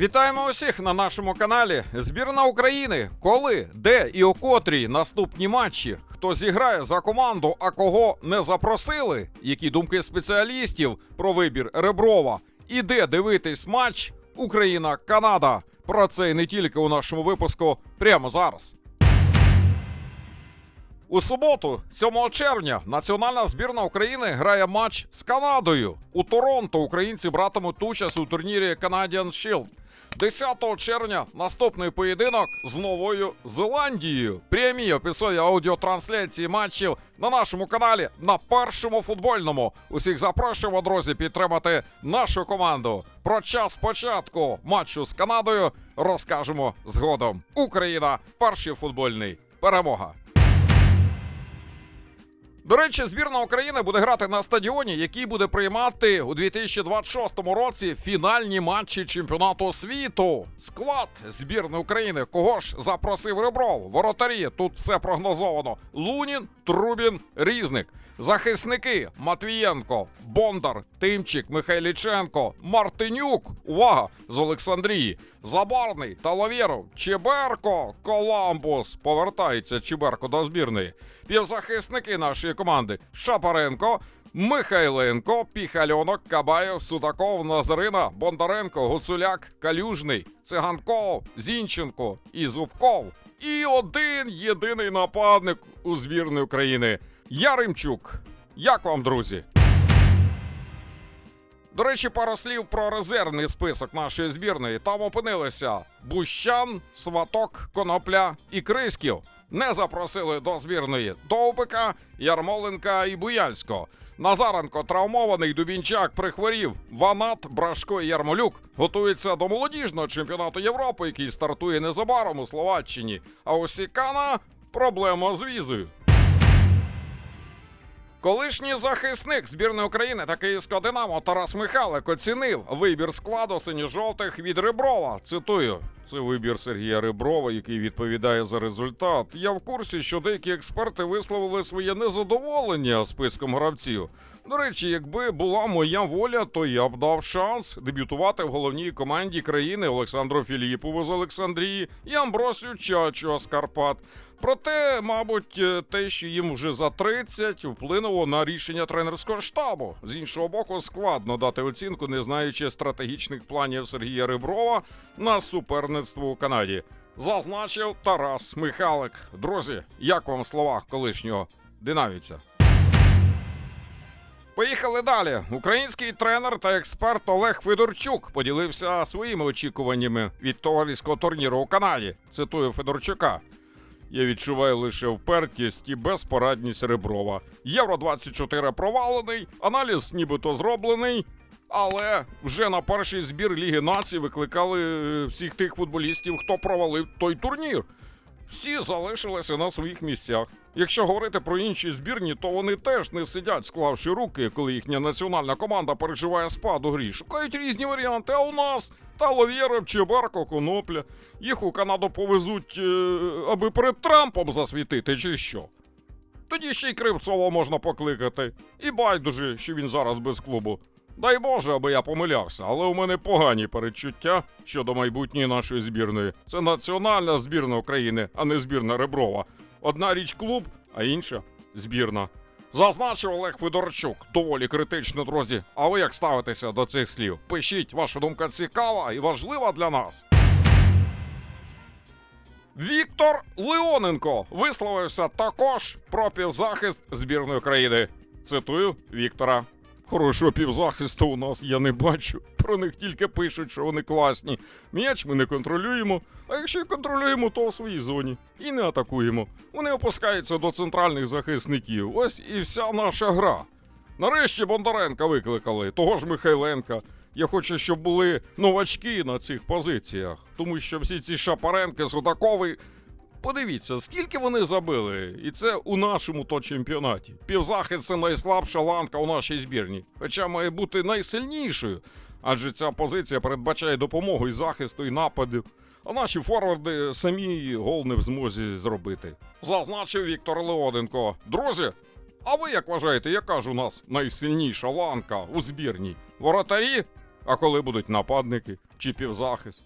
Вітаємо усіх на нашому каналі. Збірна України. Коли, де і о котрій наступні матчі? Хто зіграє за команду, а кого не запросили? Які думки спеціалістів про вибір Реброва? І де дивитись матч Україна-Канада? Про це і не тільки у нашому випуску прямо зараз. У суботу, 7 червня, національна збірна України грає матч з Канадою. У Торонто українці братимуть участь у турнірі Canadian Shield. 10 червня наступний поєдинок з Новою Зеландією. Прямі описові аудіотрансляції матчів на нашому каналі на першому футбольному. Усіх запрошуємо, друзі, підтримати нашу команду. Про час початку матчу з Канадою розкажемо згодом. Україна перший футбольний. Перемога. До речі, збірна України буде грати на стадіоні, який буде приймати у 2026 році фінальні матчі чемпіонату світу. Склад збірної України. Кого ж запросив Ребров? Воротарі тут все прогнозовано. Лунін, Трубін, Різник. Захисники Матвієнко, Бондар, Тимчик, Михайліченко, Мартинюк. Увага! З Олександрії. Забарний, Таловєров, Чеберко, Коламбус. Повертається Чеберко до збірної. Півзахисники нашої команди Шапаренко, Михайленко, Піхальонок, Кабаєв, Судаков, Назарина, Бондаренко, Гуцуляк, Калюжний, Циганков, Зінченко і Зубков. І один єдиний нападник у збірної України Яремчук. Як вам, друзі? До речі, пару слів про резервний список нашої збірної. Там опинилися Бущан, Сваток, Конопля і Криськів. Не запросили до збірної Довбика, Ярмоленка і Буяльського. Назаренко травмований, Дубінчак прихворів. Ванат, Брашко і Ярмолюк готуються до молодіжного чемпіонату Європи, який стартує незабаром у Словаччині. А у Сікана проблема з візою. Колишній захисник збірної України та Київського Динамо Тарас Михайлик оцінив вибір складу синьо-жовтих від Реброва. Цитую. Це вибір Сергія Реброва, який відповідає за результат. Я в курсі, що деякі експерти висловили своє незадоволення списком гравців. До речі, якби була моя воля, то я б дав шанс дебютувати в головній команді країни Олександру Філіпову з Олександрії і Амбросію Чачу з Карпат. Проте, мабуть, е, те, що їм вже за 30, вплинуло на рішення тренерського штабу. З іншого боку, складно дати оцінку, не знаючи стратегічних планів Сергія Реброва на суперництво у Канаді. Зазначив Тарас Михайлик. Друзі, як вам в словах колишнього динаміця? Поїхали далі. Український тренер та експерт Олег Федорчук поділився своїми очікуваннями від товариського турніру у Канаді. Цитую Федорчука. Я відчуваю лише впертість і безпорадність Реброва. Євро 24 провалений, аналіз нібито зроблений. Але вже на перший збір Ліги націй викликали е, всіх тих футболістів, хто провалив той турнір. Всі залишилися на своїх місцях. Якщо говорити про інші збірні, то вони теж не сидять, склавши руки, коли їхня національна команда переживає спад у грі. Шукають різні варіанти. А у нас Таловєров, Чебарко, Конопля. Їх у Канаду повезуть, е, аби перед Трампом засвітити, чи що. Тоді ще й Кривцова можна покликати. І байдуже, що він зараз без клубу. Дай Боже, аби я помилявся, але у мене погані передчуття щодо майбутньої нашої збірної. Це національна збірна України, а не збірна Реброва. Одна річ клуб, а інша збірна. Зазначив Олег Федорчук. Доволі критично, друзі. А ви як ставитеся до цих слів? Пишіть, ваша думка цікава і важлива для нас. Віктор Леоненко висловився також про півзахист збірної країни. Цитую Віктора. Хорошого півзахисту у нас я не бачу. Про них тільки пишуть, що вони класні. М'яч ми не контролюємо, а якщо контролюємо, то у своїй зоні. І не атакуємо. Вони опускаються до центральних захисників. Ось і вся наша гра. Нарешті Бондаренка викликали, того ж Михайленка. Я хочу, щоб були новачки на цих позиціях, тому що всі ці Шапаренки, Судакови. Подивіться, скільки вони забили, і це у нашому то чемпіонаті. Півзахист це найслабша ланка у нашій збірні, хоча має бути найсильнішою, адже ця позиція передбачає допомогу і захисту, і нападів. А наші форварди самі гол не в змозі зробити. Зазначив Віктор Леоденко. Друзі, а ви як вважаєте, яка ж у нас найсильніша ланка у збірній? Воротарі А коли будуть нападники чи півзахист?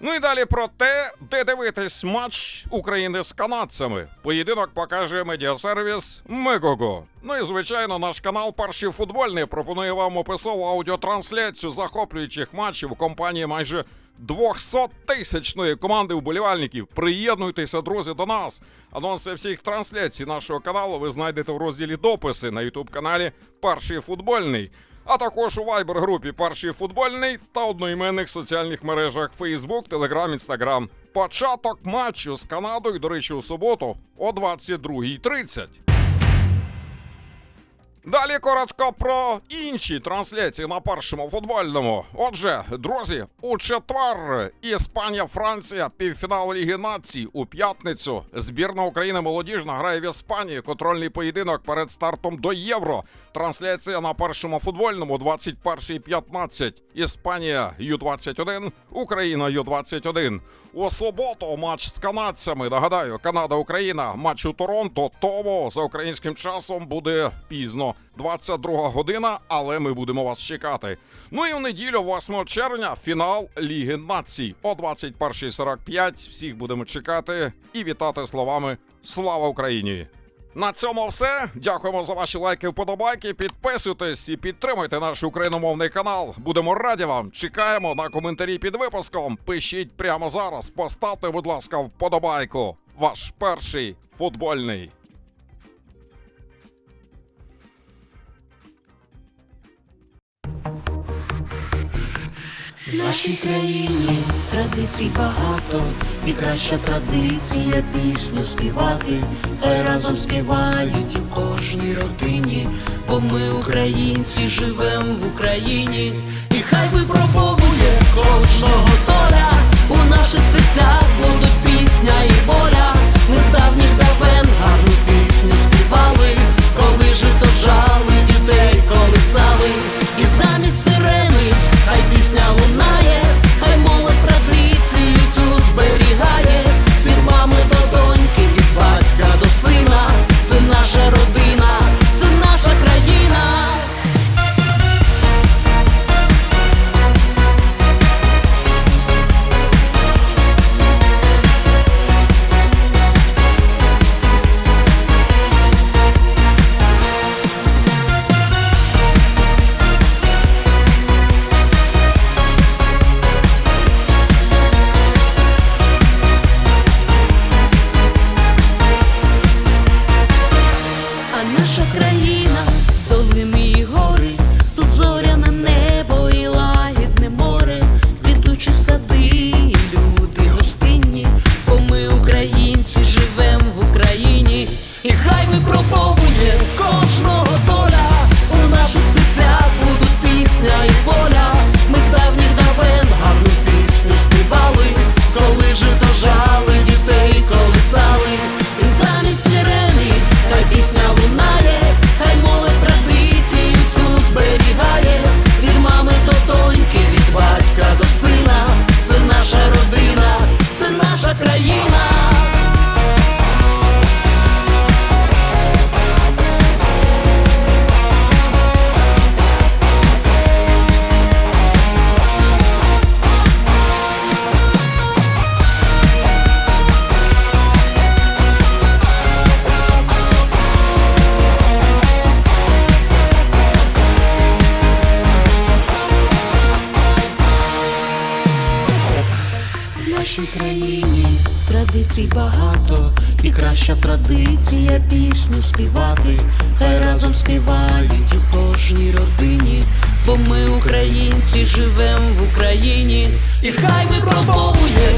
Ну і далі про те, де дивитись матч України з канадцями. Поєдинок покаже медіасервіс Мегого. Ну і звичайно, наш канал Перший футбольний пропонує вам описову аудіотрансляцію захоплюючих матчів компанії майже 200 тисячної команди вболівальників. Приєднуйтеся, друзі, до нас. Анонси всіх трансляцій нашого каналу ви знайдете в розділі дописи на ютуб каналі Перший футбольний а також у вайбер-групі Перший футбольний та одноіменних соціальних мережах Facebook, Telegram, Instagram. Початок матчу з Канадою, до речі, у суботу о 22.30. Далі коротко про інші трансляції на першому футбольному. Отже, друзі, у четвер Іспанія, Франція, півфінал Ліги Націй у п'ятницю. Збірна України молодіжна грає в Іспанії. Контрольний поєдинок перед стартом до Євро. Трансляція на першому футбольному 21.15. Іспанія Ю-21, Україна Ю-21. У суботу матч з канадцями. Нагадаю, Канада-Україна. Матч у Торонто. Тому за українським часом буде пізно. 22 година, але ми будемо вас чекати. Ну і в неділю, 8 червня, фінал Ліги Націй о 21.45. Всіх будемо чекати і вітати словами Слава Україні! На цьому все. Дякуємо за ваші лайки, вподобайки. Підписуйтесь і підтримуйте наш україномовний канал. Будемо раді вам. Чекаємо на коментарі під випуском. Пишіть прямо зараз. Поставте, будь ласка, вподобайку. Ваш перший футбольний. В нашій країні традицій багато, і краща традиція пісню співати, хай разом співають у кожній родині, бо ми, українці, живем в Україні, і хай випробовує кожного доля, у наших серцях будуть пісня і воля. Ми багато, і краща традиція пісню співати, хай разом співають у кожній родині, бо ми, українці, живем в Україні, і хай випробовує